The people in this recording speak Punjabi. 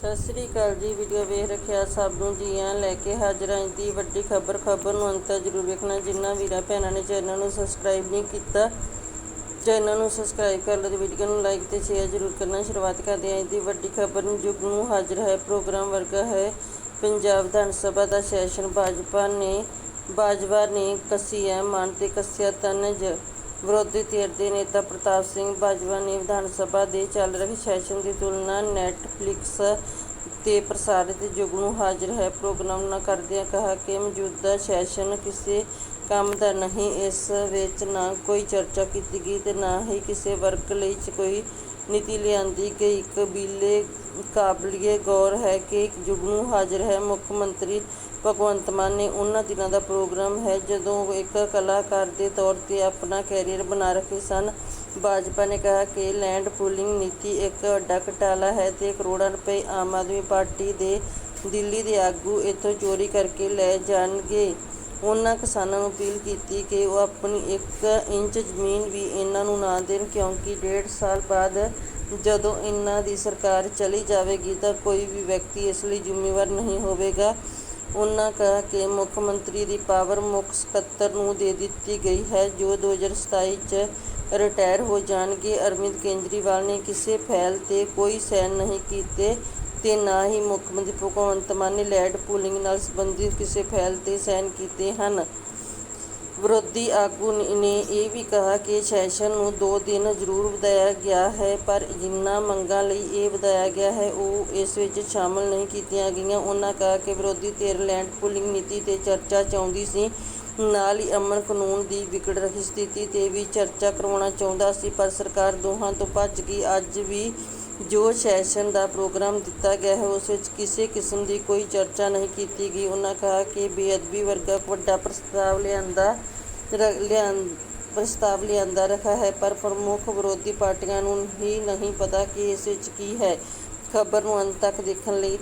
ਸਤਿ ਸ੍ਰੀ ਅਕਾਲ ਜੀ ਵੀਡੀਓ ਵੇਖ ਰੱਖਿਆ ਸਭ ਨੂੰ ਜੀਆਂ ਲੈ ਕੇ ਹਾਜ਼ਰ ਹਾਂ ਦੀ ਵੱਡੀ ਖਬਰ ਖਬਰ ਨੂੰ ਅੰਤ ਜ਼ਰੂਰ ਵੇਖਣਾ। ਜਿਨ੍ਹਾਂ ਵੀਰਾਂ ਭੈਣਾਂ ਨੇ ਚੈਨਲ ਨੂੰ ਸਬਸਕ੍ਰਾਈਬ ਨਹੀਂ ਕੀਤਾ, ਚੈਨਲ ਨੂੰ ਸਬਸਕ੍ਰਾਈਬ ਕਰ ਲਓ ਤੇ ਵੀਡੀਓ ਨੂੰ ਲਾਈਕ ਤੇ ਸ਼ੇਅਰ ਜ਼ਰੂਰ ਕਰਨਾ। ਸ਼ੁਰੂਆਤ ਕਰਦੇ ਹਾਂ ਅੱਜ ਦੀ ਵੱਡੀ ਖਬਰ ਨੂੰ। ਜੁਗ ਨੂੰ ਹਾਜ਼ਰ ਹੈ ਪ੍ਰੋਗਰਾਮ ਵਰਗਾ ਹੈ। ਪੰਜਾਬ ਵਿਧਾਨ ਸਭਾ ਦਾ ਸੈਸ਼ਨ ਭਾਜਪਾ ਨੇ, ਬਾਜਵਾ ਨੇ ਕੱਸੀ ਹੈ, ਮਨ ਤੇ ਕੱਸਿਆ ਤਨਜ। ਵਿਰੋਧੀ ਧਿਰ ਦੇ ਨੇਤਾ ਪ੍ਰਤਾਪ ਸਿੰਘ ਬਾਜਵਾ ਨੇ ਵਿਧਾਨ ਸਭਾ ਦੇ ਚੱਲ ਰਹੇ ਸੈਸ਼ਨ ਦੀ ਤੁਲਨਾ ਨੈਟਫਲਿਕਸ ਤੇ ਪ੍ਰਸਾਰਿਤ ਯੁੱਗ ਨੂੰ ਹਾਜ਼ਰ ਹੈ। ਪ੍ਰੋਗਰਾਮ ਨਾਲ ਕਰਦਿਆਂ ਕਿਹਾ ਕਿ ਮੌਜੂਦਾ ਸੈਸ਼ਨ ਕਿਸੇ ਕੰਮ ਦਾ ਨਹੀਂ, ਇਸ ਵਿੱਚ ਨਾ ਕੋਈ ਚਰਚਾ ਕੀਤੀ ਗਈ ਤੇ ਨਾ ਹੀ ਕਿਸੇ ਵਰਗ ਲਈ ਕੋਈ ਨੀਤੀ ਲਿਆਂਦੀ ਗਈ ਕਬੀਲੇ ਕਾਬਲੀਏ ਗੌਰ ਹੈ ਕਿ ਯੁੱਗ ਹਾਜ਼ਰ ਹੈ। ਮੁੱਖ ਮੰਤਰੀ ਭਗਵੰਤ ਮਾਨ ਨੇ ਉਹਨਾਂ ਦਿਨਾਂ ਦਾ ਪ੍ਰੋਗਰਾਮ ਹੈ ਜਦੋਂ ਇੱਕ ਕਲਾਕਾਰ ਦੇ ਤੌਰ ਤੇ ਆਪਣਾ ਕੈਰੀਅਰ ਬਣਾ ਰਹੇ ਸਨ। ਭਾਜਪਾ ਨੇ ਕਿਹਾ ਕਿ ਲੈਂਡ ਪੂਲਿੰਗ ਨੀਤੀ ਇੱਕ ਵੱਡਾ ਘਟਾਲਾ ਹੈ ਤੇ ਕਰੋੜਾਂ ਰੁਪਏ ਆਮ ਆਦਮੀ ਪਾਰਟੀ ਦੇ ਦਿੱਲੀ ਦੇ ਆਗੂ ਇੱਥੋਂ ਚੋਰੀ ਕਰਕੇ ਲੈ ਜਾਣਗੇ। ਉਹਨਾਂ ਕਿਸਾਨਾਂ ਨੂੰ ਅਪੀਲ ਕੀਤੀ ਕਿ ਉਹ ਆਪਣੀ ਇੱਕ ਇੰਚ ਜ਼ਮੀਨ ਵੀ ਇਹਨਾਂ ਨੂੰ ਨਾ ਦੇਣ, ਕਿਉਂਕਿ ਡੇਢ ਸਾਲ ਬਾਅਦ ਜਦੋਂ ਇਹਨਾਂ ਦੀ ਸਰਕਾਰ ਚਲੀ ਜਾਵੇਗੀ ਤਾਂ ਕੋਈ ਵੀ ਵਿਅਕਤੀ ਇਸ ਲਈ ਜ਼ਿੰਮੇਵਾਰ ਨਹੀਂ ਹੋਵੇਗਾ। ਉਹਨਾਂ ਕਿਹਾ ਕਿ ਮੁੱਖ ਮੰਤਰੀ ਦੀ ਪਾਵਰ ਮੁੱਖ ਸਕੱਤਰ ਨੂੰ ਦੇ ਦਿੱਤੀ ਗਈ ਹੈ, ਜੋ 2027 ਚ ਰਿਟਾਇਰ ਹੋ ਜਾਣਗੇ। ਅਰਵਿੰਦ ਕੇਜਰੀਵਾਲ ਨੇ ਕਿਸੇ ਫੈਲ ਤੇ ਕੋਈ ਸਾਈਨ ਨਹੀਂ ਕੀਤੇ। ਤੇ ਨਾ ਹੀ ਮੁੱਖ ਮੰਤਰੀ ਭਗਵੰਤ ਮਾਨ ਨੇ ਲੈਂਡ ਪੂਲਿੰਗ ਨਾਲ ਸੰਬੰਧਿਤ ਕਿਸੇ ਫੈਲ ਤੇ ਸਾਈਨ ਕੀਤੇ ਹਨ। ਵਿਰੋਧੀ ਆਗੂ ਨੇ ਇਹ ਵੀ ਕਿਹਾ ਕਿ ਸੈਸ਼ਨ ਨੂੰ 2 ਦਿਨ ਜ਼ਰੂਰ ਵਧਾਇਆ ਗਿਆ ਹੈ, ਪਰ ਜਿਨ੍ਹਾਂ ਮੰਗਾਂ ਲਈ ਇਹ ਵਧਾਇਆ ਗਿਆ ਹੈ, ਉਹ ਇਸ ਵਿੱਚ ਸ਼ਾਮਲ ਨਹੀਂ ਕੀਤੀਆਂ ਗਈਆਂ। ਉਹਨਾਂ ਕਿਹਾ ਕਿ ਵਿਰੋਧੀ ਧਿਰ ਲੈਂਡ ਪੂਲਿੰਗ ਨੀਤੀ ਤੇ ਚਰਚਾ ਚਾਹੁੰਦੀ ਸੀ ਨਾਲ ਹੀ ਅਮਨ ਕਾਨੂੰਨ ਦੀ ਵਿਗੜ ਰਹੀ ਸਥਿਤੀ ਤੇ ਵੀ ਚਰਚਾ ਕਰਵਾਉਣਾ ਚਾਹੁੰਦਾ ਸੀ, ਪਰ ਸਰਕਾਰ ਦੋਹਾਂ ਤੋਂ ਭੱਜ ਗਈ। ਅੱਜ ਵੀ ਜੋ ਸੈਸ਼ਨ ਦਾ ਪ੍ਰੋਗਰਾਮ ਦਿੱਤਾ ਗਿਆ ਹੈ, ਉਸ ਵਿੱਚ ਕਿਸੇ ਕਿਸਮ ਦੀ ਕੋਈ ਚਰਚਾ ਨਹੀਂ ਕੀਤੀ ਗਈ। ਉਹਨਾਂ ਕਿਹਾ ਕਿ ਬੇਅਦਬੀ ਵਰਗਾ ਵੱਡਾ ਪ੍ਰਸਤਾਵ ਲਿਆਂਦਾ ਲਿਆਂ, ਪ੍ਰਸਤਾਵ ਲਿਆਂਦਾ ਰੱਖਾ ਹੈ, ਪਰ ਪ੍ਰਮੁੱਖ ਵਿਰੋਧੀ ਪਾਰਟੀਆਂ ਨੂੰ ਹੀ ਨਹੀਂ ਪਤਾ ਕਿ ਇਸ ਵਿੱਚ ਕੀ ਹੈ। ਖਬਰ ਨੂੰ ਅੰਤ ਤੱਕ ਦੇਖਣ ਲਈ